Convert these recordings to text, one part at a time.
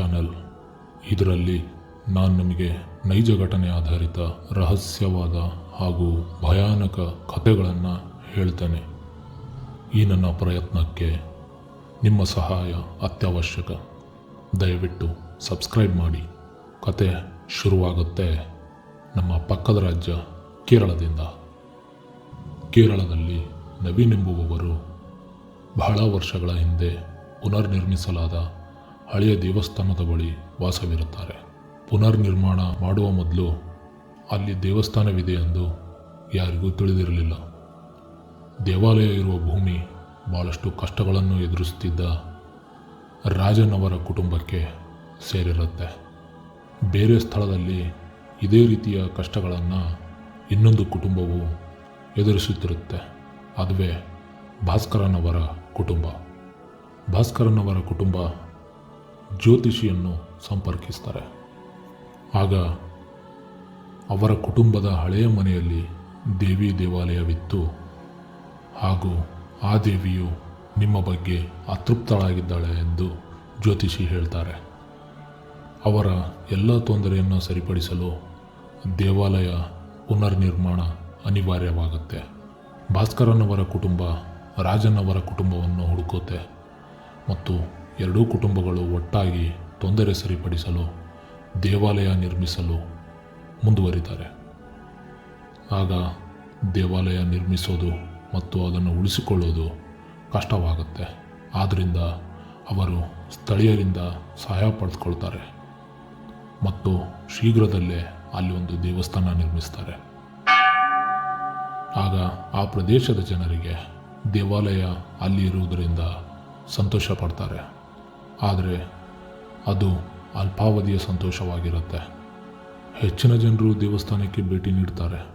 Channel ಇದರಲ್ಲಿ ನಾನು ನಿಮಗೆ ನೈಜ ಘಟನೆ ಆಧಾರಿತ ರಹಸ್ಯವಾದ ಹಾಗೂ ಭಯಾನಕ ಕಥೆಗಳನ್ನು ಹೇಳ್ತೇನೆ. ಈ ನನ್ನ ಪ್ರಯತ್ನಕ್ಕೆ ನಿಮ್ಮ ಸಹಾಯ ಅತ್ಯವಶ್ಯಕ. ದಯವಿಟ್ಟು ಸಬ್ಸ್ಕ್ರೈಬ್ ಮಾಡಿ. ಕತೆ ಶುರುವಾಗುತ್ತೆ ನಮ್ಮ ಪಕ್ಕದ ರಾಜ್ಯ ಕೇರಳದಿಂದ. ಕೇರಳದಲ್ಲಿ ನವೀನ್ ಎಂಬುವವರು ಬಹಳ ವರ್ಷಗಳ ಹಿಂದೆ ಪುನರ್ನಿರ್ಮಿಸಲಾದ ಹಳೆಯ ದೇವಸ್ಥಾನದ ಬಳಿ ವಾಸವಿರುತ್ತಾರೆ. ಪುನರ್ನಿರ್ಮಾಣ ಮಾಡುವ ಮೊದಲು ಅಲ್ಲಿ ದೇವಸ್ಥಾನವಿದೆ ಎಂದು ಯಾರಿಗೂ ತಿಳಿದಿರಲಿಲ್ಲ. ದೇವಾಲಯ ಇರುವ ಭೂಮಿ ಭಾಳಷ್ಟು ಕಷ್ಟಗಳನ್ನು ಎದುರಿಸುತ್ತಿದ್ದ ರಾಜನವರ ಕುಟುಂಬಕ್ಕೆ ಸೇರಿರುತ್ತೆ. ಬೇರೆ ಸ್ಥಳದಲ್ಲಿ ಇದೇ ರೀತಿಯ ಕಷ್ಟಗಳನ್ನು ಇನ್ನೊಂದು ಕುಟುಂಬವು ಎದುರಿಸುತ್ತಿರುತ್ತೆ. ಅದುವೇ ಭಾಸ್ಕರನವರ ಕುಟುಂಬ. ಭಾಸ್ಕರನವರ ಕುಟುಂಬ ಜ್ಯೋತಿಷಿಯನ್ನು ಸಂಪರ್ಕಿಸ್ತಾರೆ. ಆಗ ಅವರ ಕುಟುಂಬದ ಹಳೆಯ ಮನೆಯಲ್ಲಿ ದೇವಿ ದೇವಾಲಯವಿತ್ತು. ಹಾಗೂ ಆ ದೇವಿಯು ನಿಮ್ಮ ಬಗ್ಗೆ ಅತೃಪ್ತಳಾಗಿದ್ದಾಳೆ ಎಂದು ಜ್ಯೋತಿಷಿ ಹೇಳ್ತಾರೆ. ಅವರ ಎಲ್ಲ ತೊಂದರೆಯನ್ನು ಸರಿಪಡಿಸಲು ದೇವಾಲಯ ಪುನರ್ನಿರ್ಮಾಣ ಅನಿವಾರ್ಯವಾಗುತ್ತೆ. ಭಾಸ್ಕರನವರ ಕುಟುಂಬ ರಾಜನವರ ಕುಟುಂಬವನ್ನು ಹುಡುಕುತ್ತೆ. ಮತ್ತು ಎರಡೂ ಕುಟುಂಬಗಳು ಒಟ್ಟಾಗಿ ತೊಂದರೆ ಸರಿಪಡಿಸಲು, ದೇವಾಲಯ ನಿರ್ಮಿಸಲು ಮುಂದುವರಿತಾರೆ ಆಗ ದೇವಾಲಯ ನಿರ್ಮಿಸೋದು ಮತ್ತು ಅದನ್ನು ಉಳಿಸಿಕೊಳ್ಳೋದು ಕಷ್ಟವಾಗುತ್ತೆ. ಆದ್ದರಿಂದ ಅವರು ಸ್ಥಳೀಯರಿಂದ ಸಹಾಯ ಪಡೆದುಕೊಳ್ತಾರೆ ಮತ್ತು ಶೀಘ್ರದಲ್ಲೇ ಅಲ್ಲಿ ಒಂದು ದೇವಸ್ಥಾನ ನಿರ್ಮಿಸ್ತಾರೆ. ಆಗ ಆ ಪ್ರದೇಶದ ಜನರಿಗೆ ದೇವಾಲಯ ಅಲ್ಲಿ ಇರುವುದರಿಂದ ಸಂತೋಷ ಪಡ್ತಾರೆ. ಆದರೆ ಅದು ಅಲ್ಪಾವಧಿಯ ಸಂತೋಷವಾಗಿರುತ್ತೆ. ಹೆಚ್ಚಿನ ಜನರು ದೇವಸ್ಥಾನಕ್ಕೆ ಭೇಟಿ ನೀಡ್ತಾರೆ.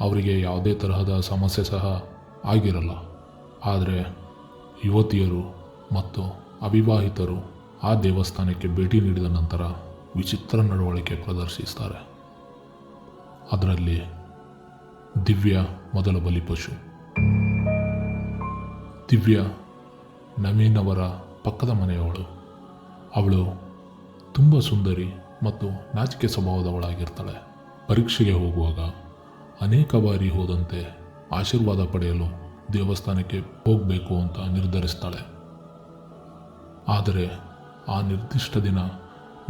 ಅವರಿಗೆ ಯಾವುದೇ ತರಹದ ಸಮಸ್ಯೆ ಸಹ ಆಗಿರಲ್ಲ. ಆದರೆ ಯುವತಿಯರು ಮತ್ತು ಅವಿವಾಹಿತರು ಆ ದೇವಸ್ಥಾನಕ್ಕೆ ಭೇಟಿ ನೀಡಿದ ನಂತರ ವಿಚಿತ್ರ ನಡವಳಿಕೆ ಪ್ರದರ್ಶಿಸ್ತಾರೆ. ಅದರಲ್ಲಿ ದಿವ್ಯ ಮೊದಲ ಬಲಿಪಶು ದಿವ್ಯ ನವೀನವರ ಪಕ್ಕದ ಮನೆಯವಳು. ಅವಳು ತುಂಬ ಸುಂದರಿ ಮತ್ತು ನಾಚಿಕೆ ಸ್ವಭಾವದವಳಾಗಿರ್ತಾಳೆ. ಪರೀಕ್ಷೆಗೆ ಹೋಗುವಾಗ ಅನೇಕ ಬಾರಿ ಹೋದಂತೆ ಆಶೀರ್ವಾದ ಪಡೆಯಲು ದೇವಸ್ಥಾನಕ್ಕೆ ಹೋಗಬೇಕು ಅಂತ ನಿರ್ಧರಿಸ್ತಾಳೆ. ಆದರೆ ಆ ನಿರ್ದಿಷ್ಟ ದಿನ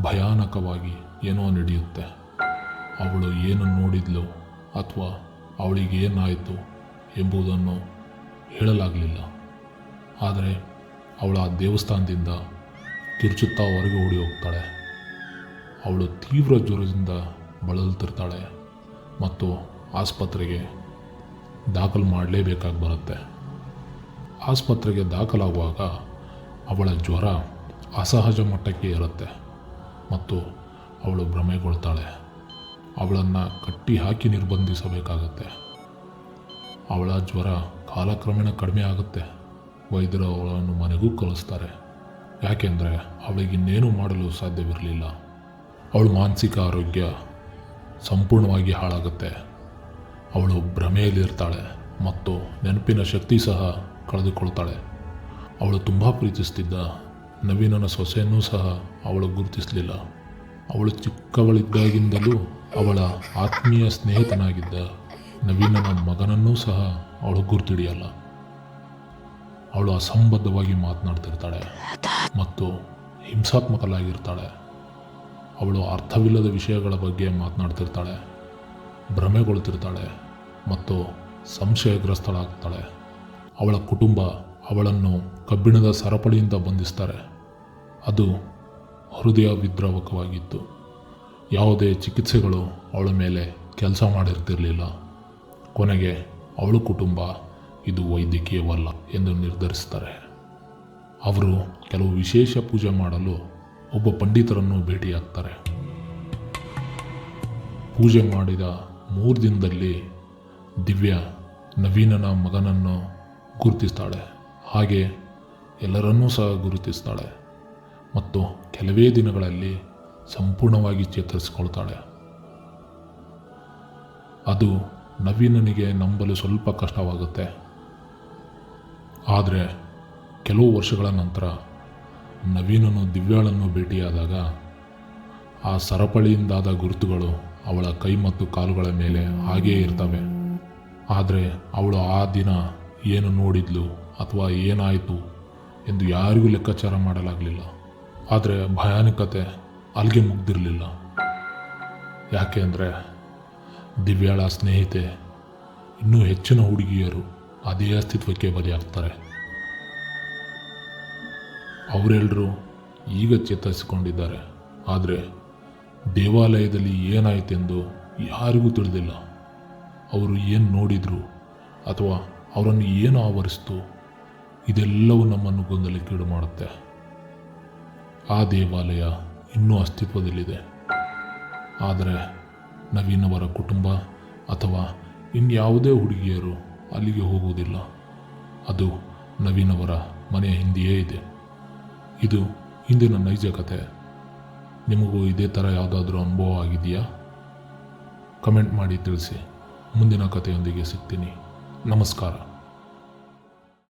ಭಯಾನಕವಾಗಿ ಏನೋ ನಡೆಯುತ್ತೆ. ಅವಳು ಏನು ನೋಡಿದ್ಲು ಅಥವಾ ಅವಳಿಗೆ ಏನಾಯಿತು ಎಂಬುದನ್ನು ಹೇಳಲಾಗಲಿಲ್ಲ. ಆದರೆ ಅವಳು ಆ ದೇವಸ್ಥಾನದಿಂದ ಕಿರುಚುತ್ತಾ ಹೊರಗೆ ಓಡಿ ಹೋಗ್ತಾಳೆ. ಅವಳು ತೀವ್ರ ಜ್ವರದಿಂದ ಬಳಲ್ತಿರ್ತಾಳೆ ಮತ್ತು ಆಸ್ಪತ್ರೆಗೆ ದಾಖಲು ಮಾಡಲೇಬೇಕಾಗಿ ಬರುತ್ತೆ ಆಸ್ಪತ್ರೆಗೆ ದಾಖಲಾಗುವಾಗ ಅವಳ ಜ್ವರ ಅಸಹಜ ಮಟ್ಟಕ್ಕೆ ಇರುತ್ತೆ ಮತ್ತು ಅವಳು ಭ್ರಮೆಗೊಳ್ತಾಳೆ. ಅವಳನ್ನು ಕಟ್ಟಿ ಹಾಕಿ ನಿರ್ಬಂಧಿಸಬೇಕಾಗತ್ತೆ. ಅವಳ ಜ್ವರ ಕಾಲಕ್ರಮೇಣ ಕಡಿಮೆ ಆಗುತ್ತೆ. ವೈದ್ಯರು ಅವಳನ್ನು ಮನೆಗೂ ಕಳಿಸ್ತಾರೆ. ಯಾಕೆಂದರೆ ಅವಳಿಗಿನ್ನೇನು ಮಾಡಲು ಸಾಧ್ಯವಿರಲಿಲ್ಲ. ಅವಳ ಮಾನಸಿಕ ಆರೋಗ್ಯ ಸಂಪೂರ್ಣವಾಗಿ ಹಾಳಾಗುತ್ತೆ. ಅವಳು ಭ್ರಮೆಯಲ್ಲಿರ್ತಾಳೆ ಮತ್ತು ನೆನಪಿನ ಶಕ್ತಿ ಸಹ ಕಳೆದುಕೊಳ್ತಾಳೆ. ಅವಳು ತುಂಬ ಪ್ರೀತಿಸ್ತಿದ್ದ ನವೀನನ ಸೊಸೆಯನ್ನು ಸಹ ಅವಳು ಗುರುತಿಸಲಿಲ್ಲ. ಅವಳು ಚಿಕ್ಕವಳಿದ್ದಾಗಿಂದಲೂ ಅವಳ ಆತ್ಮೀಯ ಸ್ನೇಹಿತನಾಗಿದ್ದ ನವೀನನ ಮಗನನ್ನೂ ಸಹ ಅವಳು ಗುರುತಿಡಿಯಲ್ಲ. ಅವಳು ಅಸಂಬದ್ಧವಾಗಿ ಮಾತನಾಡ್ತಿರ್ತಾಳೆ ಮತ್ತು ಹಿಂಸಾತ್ಮಕಲಾಗಿರ್ತಾಳೆ ಅವಳು ಅರ್ಥವಿಲ್ಲದ ವಿಷಯಗಳ ಬಗ್ಗೆ ಮಾತನಾಡ್ತಿರ್ತಾಳೆ, ಭ್ರಮೆಗೊಳ್ತಿರ್ತಾಳೆ ಮತ್ತು ಸಂಶಯಗ್ರಸ್ತಳಾಗ್ತಾಳೆ. ಅವಳ ಕುಟುಂಬ ಅವಳನ್ನು ಕಬ್ಬಿಣದ ಸರಪಳಿಯಿಂದ ಬಂಧಿಸ್ತಾರೆ. ಅದು ಹೃದಯ ವಿದ್ರಾವಕವಾಗಿತ್ತು. ಯಾವುದೇ ಚಿಕಿತ್ಸೆಗಳು ಅವಳ ಮೇಲೆ ಕೆಲಸ ಮಾಡಿರ್ತಿರಲಿಲ್ಲ. ಕೊನೆಗೆ ಅವಳ ಕುಟುಂಬ ಇದು ವೈದ್ಯಕೀಯವಲ್ಲ ಎಂದು ನಿರ್ಧರಿಸ್ತಾರೆ ಅವರು ಕೆಲವು ವಿಶೇಷ ಪೂಜೆ ಮಾಡಲು ಒಬ್ಬ ಪಂಡಿತರನ್ನು ಭೇಟಿಯಾಗ್ತಾರೆ ಪೂಜೆ ಮಾಡಿದ ಮೂರು ದಿನದಲ್ಲಿ ದಿವ್ಯ ನವೀನನ ಮಗನನ್ನು ಗುರುತಿಸ್ತಾಳೆ. ಹಾಗೆ ಎಲ್ಲರನ್ನೂ ಸಹ ಗುರುತಿಸ್ತಾಳೆ ಮತ್ತು ಕೆಲವೇ ದಿನಗಳಲ್ಲಿ ಸಂಪೂರ್ಣವಾಗಿ ಚೇತರಿಸಿಕೊಳ್ತಾಳೆ. ಅದು ನವೀನನಿಗೆ ನಂಬಲು ಸ್ವಲ್ಪ ಕಷ್ಟವಾಗುತ್ತೆ. ಆದರೆ ಕೆಲವು ವರ್ಷಗಳ ನಂತರ ನವೀನನು ದಿವ್ಯಾಳನ್ನು ಭೇಟಿಯಾದಾಗ ಆ ಸರಪಳಿಯಿಂದಾದ ಗುರುತುಗಳು ಅವಳ ಕೈ ಮತ್ತು ಕಾಲುಗಳ ಮೇಲೆ ಹಾಗೇ ಇರ್ತವೆ. ಆದರೆ ಅವಳು ಆ ದಿನ ಏನು ನೋಡಿದ್ಲು ಅಥವಾ ಏನಾಯಿತು ಎಂದು ಯಾರಿಗೂ ಲೆಕ್ಕಾಚಾರ ಮಾಡಲಾಗಲಿಲ್ಲ. ಆದರೆ ಭಯಾನಕತೆ ಅಲ್ಲಿಗೆ ಮುಗ್ದಿರಲಿಲ್ಲ. ಯಾಕೆ ಅಂದರೆ ದಿವ್ಯಾಳ ಸ್ನೇಹಿತೆ ಇನ್ನೂ ಹೆಚ್ಚಿನ ಹುಡುಗಿಯರು. ಅದೇ ಅಸ್ತಿತ್ವಕ್ಕೆ ಬಲಿಯಾಗ್ತಾರೆ. ಅವರೆಲ್ಲರೂ ಈಗ ಚೇತರಿಸಿಕೊಂಡಿದ್ದಾರೆ. ಆದರೆ ದೇವಾಲಯದಲ್ಲಿ ಏನಾಯಿತೆಂದು ಯಾರಿಗೂ ತಿಳಿದಿಲ್ಲ. ಅವರು ಏನು ನೋಡಿದ್ರು ಅಥವಾ ಅವರನ್ನು ಏನು ಆವರಿಸ್ತು ಇದೆಲ್ಲವೂ ನಮ್ಮನ್ನು ಗೊಂದಲಕ್ಕೀಡು ಮಾಡುತ್ತೆ ಆ ದೇವಾಲಯ ಇನ್ನೂ ಅಸ್ತಿತ್ವದಲ್ಲಿದೆ. ಆದರೆ ನವೀನವರ ಕುಟುಂಬ ಅಥವಾ ಇನ್ಯಾವುದೇ ಹುಡುಗಿಯರು ಅಲ್ಲಿಗೆ ಹೋಗುವುದಿಲ್ಲ. ಅದು ನವೀನ್ ಅವರ ಮನೆಯ ಹಿಂದೆಯೇ ಇದೆ. ಇದು ಹಿಂದಿನ ನೈಜ ಕಥೆ. ನಿಮಗೂ ಇದೇ ಥರ ಯಾವುದಾದ್ರೂ ಅನುಭವ ಆಗಿದೆಯಾ? ಕಮೆಂಟ್ ಮಾಡಿ ತಿಳಿಸಿ. ಮುಂದಿನ ಕಥೆಯೊಂದಿಗೆ ಸಿಗ್ತೀನಿ. ನಮಸ್ಕಾರ.